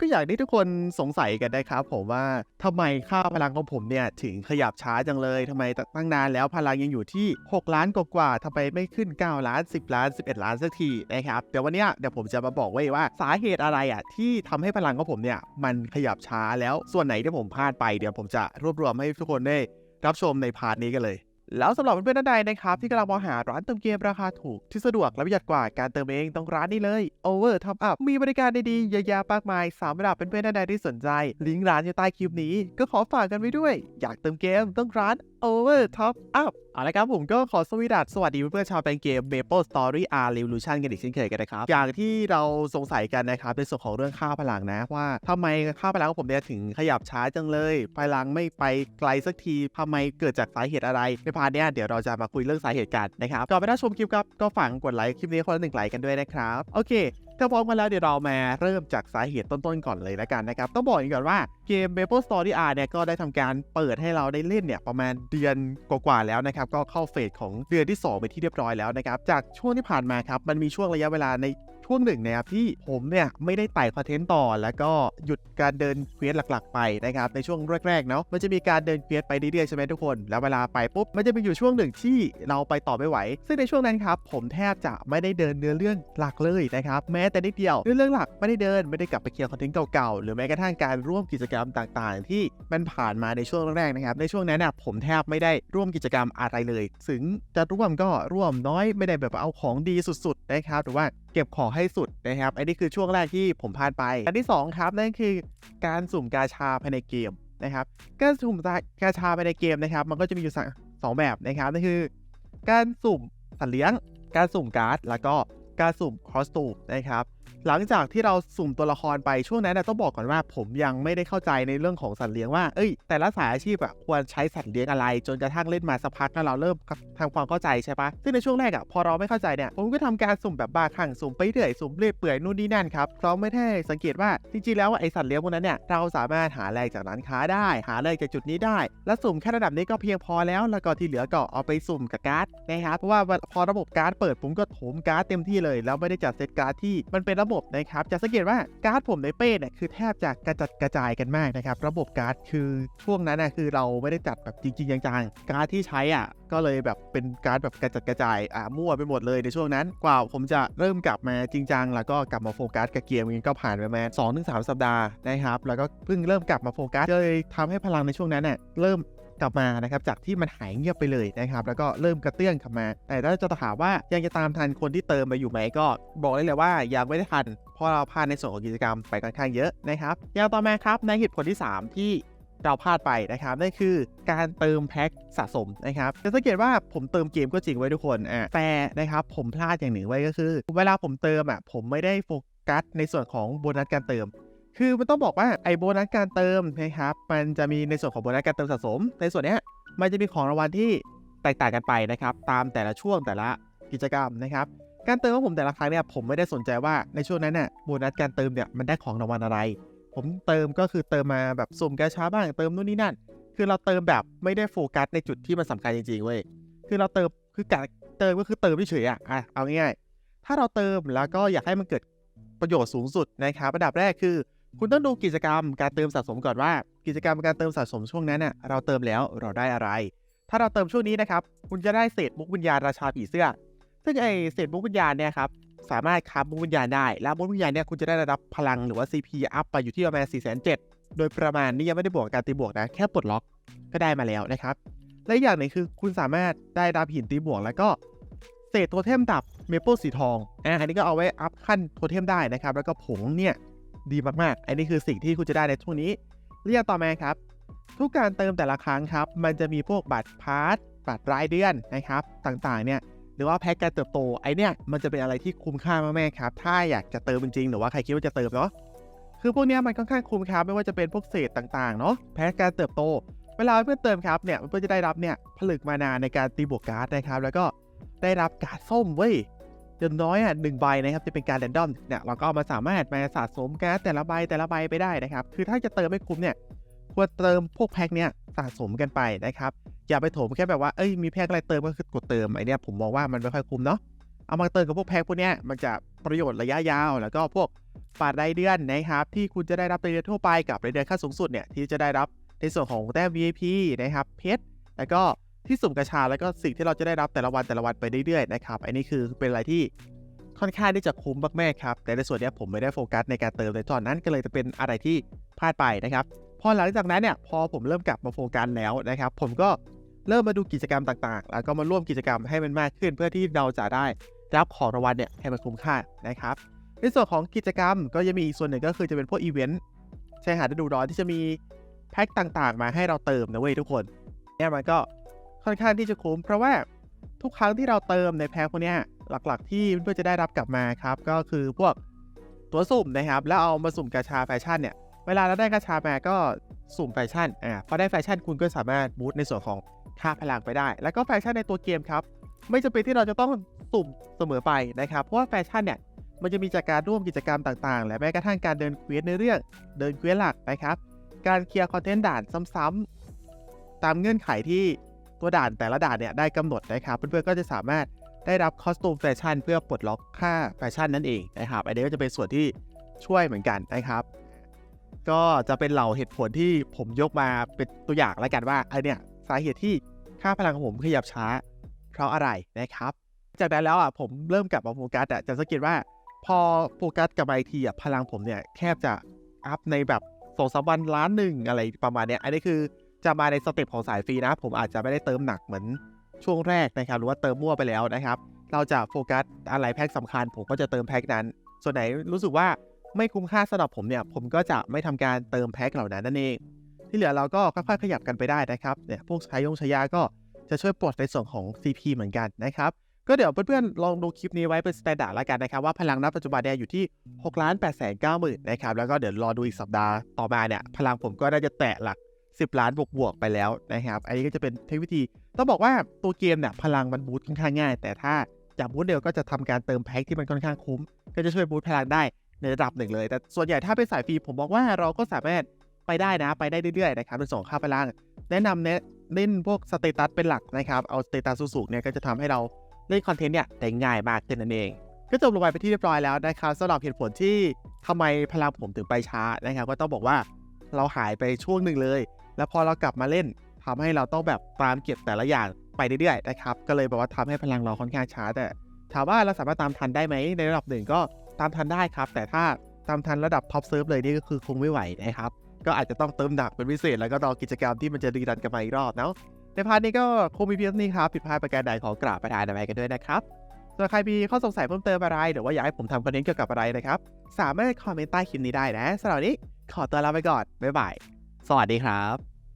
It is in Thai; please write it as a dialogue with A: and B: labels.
A: ก็อยางที่ทุกคนสงสัยกันนะครับผมว่าทำไมค่าพลังของผมเนี่ยถึงขยับช้าจังเลยทำไมตั้งนานแล้วพลังยังอยู่ที่ 6 ล้านกว่าๆทำไมไม่ขึ้น 9 ล้าน 10 ล้าน 11 ล้านสักทีนะครับเดี๋ยววันนี้เดี๋ยวผมจะมาบอกไว้ว่าสาเหตุอะไรอะที่ทำให้พลังของผมเนี่ยมันขยับช้าแล้วส่วนไหนที่ผมพลาดไปเดี๋ยวผมจะรวบรวมให้ทุกคนได้รับชมในพาร์ทนี้กันเลย แล้วสำหรับเพื่อนๆท่านใดนะครับที่กำลังมองหาร้านเติมเกมราคาถูกที่สะดวกและประหยัดกว่าการเติมเองต้องร้านนี้เลย Over Top Up มีบริการดีๆเยอะแยะมากมายสามรับเพื่อนๆท่านใดที่สนใจ ลิงก์ร้านอยู่ใต้คลิปนี้ ก็ขอฝากกันไว้ด้วย อยากเติมเกมต้องร้าน Over Top Up เอาละครับผมก็ขอสวีดัสสวัสดีเพื่อนๆชาวแปลงเกม Maple Story R Revolution กันอีกเช่นเคยกันนะครับ อย่างที่เราสงสัยกันนะครับในส่วนของเรื่องค่าพลังนะว่าทำไมค่าพลังของผมเนี่ยถึงขยับช้าจังเลย พลังไม่ไปไกลสักทีทำไมเกิดจากสาเหตุอะไร ในพาร์ทเนี้ยเดี๋ยวเราจะมาคุยเรื่องสาเหตุกันนะครับก่อนไปรับชมคลิปครับก็ฝากกดไลค์คลิปนี้คนละหนึ่งไลค์กันด้วยนะครับโอเค ถ้าพร้อมกันแล้วเดี๋ยวเรามาเริ่มจากสาเหตุต้นๆก่อนเลยแล้วกันนะครับ ต้องบอกอีกก่อนว่าเกม Maple Story R เนี่ยก็ได้ทำการเปิดให้เราได้เล่นเนี่ยประมาณเดือนกว่าๆแล้วนะครับ ก็เข้าเฟสของเดือนที่ 2 ไปที่เรียบร้อยแล้วนะครับ จากช่วงที่ผ่านมาครับ มันมีช่วงระยะเวลาใน ช่วงหนึ่งนะครับที่ผมเนี่ยไม่ได้ไต่คอนเทนต์ต่อ แล้วก็หยุดการเดินเควสหลัก ๆ ไปนะครับในช่วงแรกๆเนาะมันจะมีการเดินเควสไปเรื่อยๆใช่ไหมทุกคน แล้วเวลาไปปุ๊บมันจะมีอยู่ช่วงหนึ่งที่เราไปต่อไม่ไหว ซึ่งในช่วงนั้นครับผมแทบจะไม่ได้เดินเนื้อเรื่องหลักเลยนะครับแม้แต่นิดเดียวเนื้อเรื่องหลักไม่ได้เดินไม่ได้กลับไปเคลียร์คอนเทนต์เก่าๆหรือแม้กระทั่งการร่วมกิจกรรมต่างๆ ที่มันผ่านมาในช่วงแรกๆนะครับในช่วงนั้นน่ะผมแทบไม่ได้ร่วมกิจกรรมอะไรเลย ถึงจะร่วมก็ร่วมน้อยไม่ได้แบบเอาของดีสุดๆนะครับหรือว่าเก็บของให้สุดนะครับ อันนี้คือช่วงแรกที่ผมพลาดไป อันที่ 2 ครับ นั่นคือการสุ่มกาชาภายในเกมนะครับการสุ่มกาชาภายในเกมนะครับ มันก็จะมีอยู่สองแบบนะครับนั่นคือ การสุ่มสัตว์เลี้ยง การสุ่มการ์ด แล้วก็การสุ่มคอสตูมนะครับ หลังจากที่เราสุ่มตัวละครไปช่วงนั้นนะต้องบอกก่อนว่า ผมยังไม่ได้เข้าใจในเรื่องของสัตว์เลี้ยงว่าเอ้ยแต่ละสายอาชีพอะควรใช้สัตว์เลี้ยงอะไร จนกระทั่งเล่นมาสักพักแล้วเราเริ่มทำความเข้าใจใช่ปะซึ่งในช่วงแรกอะพอเราไม่เข้าใจเนี่ยผมก็ทำการสุ่มแบบบ้าคลั่งสุ่มไปเรื่อยสุ่มเรื่อยเปื่อยนู่นนี่นั่นครับเราไม่ได้สังเกตว่าจริงๆแล้วไอสัตว์เลี้ยงพวกนั้นเนี่ยเราสามารถหาแรงจากร้านค้าได้ หาแรงจากจุดนี้ได้ และสุ่มแค่ระดับนี้ก็เพียงพอแล้ว แล้วก็ที่เหลือก็เอาไปสุ่มกับการ์ดนะครับเพราะว่าพอระบบการ์ดเปิดผมก็โถมการ์ดเต็มที่เลย แล้วไม่ได้จัดเซตการ์ดที่มันเป็นระบบนะครับ จะสังเกตว่าการ์ดผมในเป้เนี่ยคือแทบจะกระจัดกระจายกันมากนะครับ ระบบการ์ดคือช่วงนั้นนะคือเราไม่ได้จัดแบบจริงๆจังๆการ์ดที่ใช้อะก็เลยแบบเป็นการ์ดแบบกระจัดกระจายอ่ามั่วไปหมดเลยในช่วงนั้น กว่าผมจะเริ่มกลับมาจริงจังแล้วก็กลับมาโฟกัสกับเกมนี้ก็ผ่านไปประมาณสองถึงสามสัปดาห์นะครับ แล้วก็เพิ่งเริ่มกลับมาโฟกัสเลยทำให้พลังในช่วงนั้นเนี่ยเริ่ม กลับมานะครับจากที่มันหายเงียบไปเลยนะครับแล้วก็เริ่มกระเตื้องกลับมา แต่ถ้าจะถามว่ายังจะตามทันคนที่เติมไปอยู่ไหมก็บอกได้เลยว่ายังไม่ได้ทันเพราะเราพลาดในส่วนของกิจกรรมไปค่อนข้างเยอะนะครับอย่างต่อมาครับในเหตุผลที่ 3 ที่เราพลาดไปนะครับนั่นคือการเติมแพ็คสะสมนะครับจะสังเกตว่าผมเติมเกมก็จริงไว้ทุกคนอะแต่นะครับผมพลาดอย่างหนึ่งไว้ก็คือ เวลาผมเติมอะผมไม่ได้โฟกัสในส่วนของโบนัสการเติม คือมันต้องบอกว่าไอโบนัสการเติมนะครับมันจะมีในส่วนของโบนัสการเติมสะสม ในส่วนนี้มันจะมีของรางวัลที่แตกต่างกันไปนะครับตามแต่ละช่วงแต่ละกิจกรรมนะครับการเติมของผมแต่ละครั้งเนี่ยผมไม่ได้สนใจว่าในช่วงนั้นน่ะโบนัสการเติมเนี่ยมันได้ของรางวัลอะไร ผมเติมก็คือเติมมาแบบสุ่มกาชาบ้างเติมนู่นนี่นั่น คือเราเติมแบบไม่ได้โฟกัสในจุดที่มันสำคัญจริงๆเว้ยคือเราเติมคือการเติมก็คือเติมเฉยๆอะอะเอาง่ายๆถ้าเราเติมแล้วก็อยากให้มันเกิดประโยชน์สูงสุดนะครับระดับแรกคือ คุณต้องดูกิจกรรมการเติมสะสมก่อนว่า กิจกรรมการเติมสะสมช่วงนั้นน่ะเราเติมแล้วเราได้อะไร ถ้าเราเติมช่วงนี้นะครับ คุณจะได้เศษมุกวิญญาณราชาผีเสื้อ ซึ่งไอเศษมุกวิญญาณเนี่ยครับสามารถคับมุกวิญญาณได้ แล้วมุกวิญญาณเนี่ยคุณจะได้ระดับพลังหรือว่า CP อัพไปอยู่ที่ประมาณ4 7 0 0โดยประมาณนี่ยังไม่ได้บวกการตีบวกนะแค่ปลดล็อกก็ได้มาแล้วนะครับและอย่างหนึ่งคือคุณสามารถได้ดาบหินตีบวกแล้วก็เศษโทเทมดับเมเปิลสีทองอ่าอันนี้ก็เอาไว้อัพขั้นโทเทมได้นะครับ แล้วก็ผงเนี่ย ดีมากๆ อันนี้คือสิ่งที่คุณจะได้ในช่วงนี้ เรียกต่อมาครับ ทุกการเติมแต่ละครั้งครับ มันจะมีพวกบัตรพาร์ทบัตรรายเดือนนะครับ ต่างๆ เนี่ย หรือว่าแพ็กการเติบโต ไอเนี่ย มันจะเป็นอะไรที่คุ้มค่ามากๆครับ ถ้าอยากจะเติมจริงๆ หรือว่าใครคิดว่าจะเติมเนาะ คือพวกเนี้ยมันค่อนข้างคุ้มครับ ไม่ว่าจะเป็นพวกเศษต่างๆ เนาะ แพ็กการเติบโต เวลาเพื่อนเติมครับ เนี่ย เพื่อนจะได้รับเนี่ย ผลึกมานาในการตีบวกการ์ดนะครับ แล้วก็ได้รับการ์ดส้มเว้ย อย่างน้อยอะหนึ่งใบนะครับจะเป็นการแรนดอมเนี่ยเราก็มาสามารถมาสะสมการ์ดแต่ละใบแต่ละใบไปได้นะครับ คือถ้าจะเติมไม่คุ้มเนี่ยควรเติมพวกแพ็คเนี้ยสะสมกันไปนะครับอย่าไปโถมแค่แบบว่าเอ้ยมีแพ็คอะไรเติมก็คือกดเติมไอเนี้ยผมมองว่ามันไม่ค่อยคุ้มเนาะเอามาเติมกับพวกแพ็คพวกเนี้ยมันจะประโยชน์ระยะยาว แล้วก็พวกฝากรายเดือนนะครับที่คุณจะได้รับรายเดือนทั่วไปกับรายเดือนขั้นสูงสุดเนี่ยที่จะได้รับในส่วนของแต้ม VIP นะครับเพชรแล้วก็ ที่สุ่มกระชาแล้วก็สิ่งที่เราจะได้รับแต่ละวันแต่ละวันไปเรื่อยๆนะครับอันนี้คือเป็นอะไรที่ค่อนข้างที่จะคุ้มมากๆครับ แต่ในส่วนนี้ผมไม่ได้โฟกัสในการเติมในตอนนั้นก็เลยจะเป็นอะไรที่พลาดไปนะครับพอหลังจากนั้นเนี่ยพอผมเริ่มกลับมาโฟกัสแล้วนะครับ ผมก็เริ่มมาดูกิจกรรมต่างๆ แล้วก็มาร่วมกิจกรรมให้มันมากขึ้น เพื่อที่เราจะได้รับของรางวัลเนี่ยให้มันคุ้มค่านะครับ ในส่วนของกิจกรรมก็ยังมีอีกส่วนหนึ่งก็คือจะเป็นพวกอีเวนต์ชายหาดฤดูร้อนที่จะมีแพ็คต่างๆ มาให้เราเติมนะเว้ยทุกคนเนี่ยมันก็ ค่อนข้างที่จะคุ้มเพราะว่าทุกครั้งที่เราเติมในแพ็คพวกนี้หลักๆ ที่เพื่อนๆจะได้รับกลับมาครับ ก็คือพวกตัวสุ่มนะครับ แล้วเอามาสุ่มกาชาแฟชั่นเนี่ย เวลาเราได้กาชามาก็สุ่มแฟชั่นอ่าพอได้แฟชั่นคุณก็สามารถบูตในส่วนของค่าพลังไปได้ แล้วก็แฟชั่นในตัวเกมครับ ไม่จำเป็นที่เราจะต้องสุ่มเสมอไปนะครับ เพราะว่าแฟชั่นเนี่ยมันจะมีจากการร่วมกิจกรรมต่างๆ และแม้กระทั่งการเดินเควสในเรื่องเดินเควสหลักนะครับ การเคลียร์คอนเทนต์ด่านซ้ำๆตามเงื่อนไขที่ ตัวด่านแต่ละด่านเนี่ยได้กำหนดนะครับ เพื่อนๆก็จะสามารถได้รับคอสตูมแฟชั่นเพื่อปลดล็อกค่าแฟชั่นนั่นเองนะครับอันนี้ก็จะเป็นส่วนที่ช่วยเหมือนกันนะครับ ก็จะเป็นเหล่าเหตุผลที่ผมยกมาเป็นตัวอย่างแล้วกันว่าไอเนี่ยสาเหตุที่ค่าพลังของผมขยับช้า เพราะอะไรนะครับ จากนั้นแล้วอะผมเริ่มกลับมาโฟกัสอะจะสังเกตว่าพอโฟกัสกับไอทีอะพลังผมเนี่ยแคบจะอัพในแบบสองสามวันล้านหนึ่งอะไรประมาณเนี้ยอันนี้คือ จะมาในสเต็ปของสายฟรีนะ ผมอาจจะไม่ได้เติมหนักเหมือนช่วงแรกนะครับ หรือว่าเติมมั่วไปแล้วนะครับ เราจะโฟกัสอะไรแพ็คสำคัญ ผมก็จะเติมแพ็คนั้น ส่วนไหนรู้สึกว่าไม่คุ้มค่าสำหรับผมเนี่ย ผมก็จะไม่ทำการเติมแพ็คเหล่านั้นนั่นเอง ที่เหลือเราก็ค่อยๆขยับกันไปได้นะครับเนี่ยพวกใช้ยงชยาก็จะช่วยปลดในส่วนของ CP เหมือนกันนะครับก็เดี๋ยวเพื่อนๆลองดูคลิปนี้ไว้เป็นสแตนดาร์ดแล้วกันนะครับ ว่าพลังณปัจจุบันเนี่ยอยู่ที่6ล้าน8แสน9หมื่นนะครับแล้วก็เดี๋ยวรอดูอีกสัปดาห์ต่อมาเนี่ยพลังผมก็น่าจะแตะหลัก 10 ล้านบวกๆไปแล้วนะครับ อันนี้ก็จะเป็นเทคนิควิธี ต้องบอกว่าตัวเกมเนี่ยพลังมันบูตค่อนข้างง่าย แต่ถ้าจากบูตเดียวก็จะทำการเติมแพ็คที่มันค่อนข้างคุ้ม ก็จะช่วยบูตพลังได้ในระดับหนึ่งเลย แต่ส่วนใหญ่ถ้าเป็นสายฟรีผมบอกว่าเราก็สามารถไปได้นะไปได้เรื่อยๆนะครับในส่วนของค่าพลัง แนะนำเน้นเล่นพวกสเตตัสเป็นหลักนะครับ เอาสเตตัสสูงๆเนี่ยก็จะทำให้เราเล่นคอนเทนต์เนี่ยได้ง่ายมากขึ้นนั่นเอง ก็จบลงไปเป็นที่เรียบร้อยแล้วนะครับสำหรับเหตุผลที่ทำไมพลังผมถึงไปช้านะครับ ก็ต้องบอกว่าเราหายไปช่วงหนึ่งเลย แล้วพอเรากลับมาเล่นทำให้เราต้องแบบตามเก็บแต่ละอย่างไปเรื่อยๆนะครับ ก็เลยบอกว่าทำให้พลังเราค่อนข้างช้า แต่ถามว่าเราสามารถตามทันได้ไหมในระดับหนึ่งก็ตามทันได้ครับ แต่ถ้าตามทันระดับท็อปเซิร์ฟเลยนี่ก็คือคงไม่ไหวนะครับ ก็อาจจะต้องเติมหนักเป็นพิเศษ แล้วก็รอกิจกรรมที่มันจะรีรันกันมาอีกรอบเนาะในพาร์ทนี้ก็คงมีเพียงเท่านี้ครับผิดพลาดประการใดขอกราบประทานอภัยกันด้วยนะครับส่วนใครมีข้อสงสัยเพิ่มเติมอะไรหรือว่าอยากให้ผมทำคอนเทนต์เกี่ยวกับอะไรนะครับ สามารถคอมเมนต์ใต้คลิปนี้ได้นะสำหรับนนี้ขอตัวลาไปก่อน บ๊ายบาย สวัสดีครับ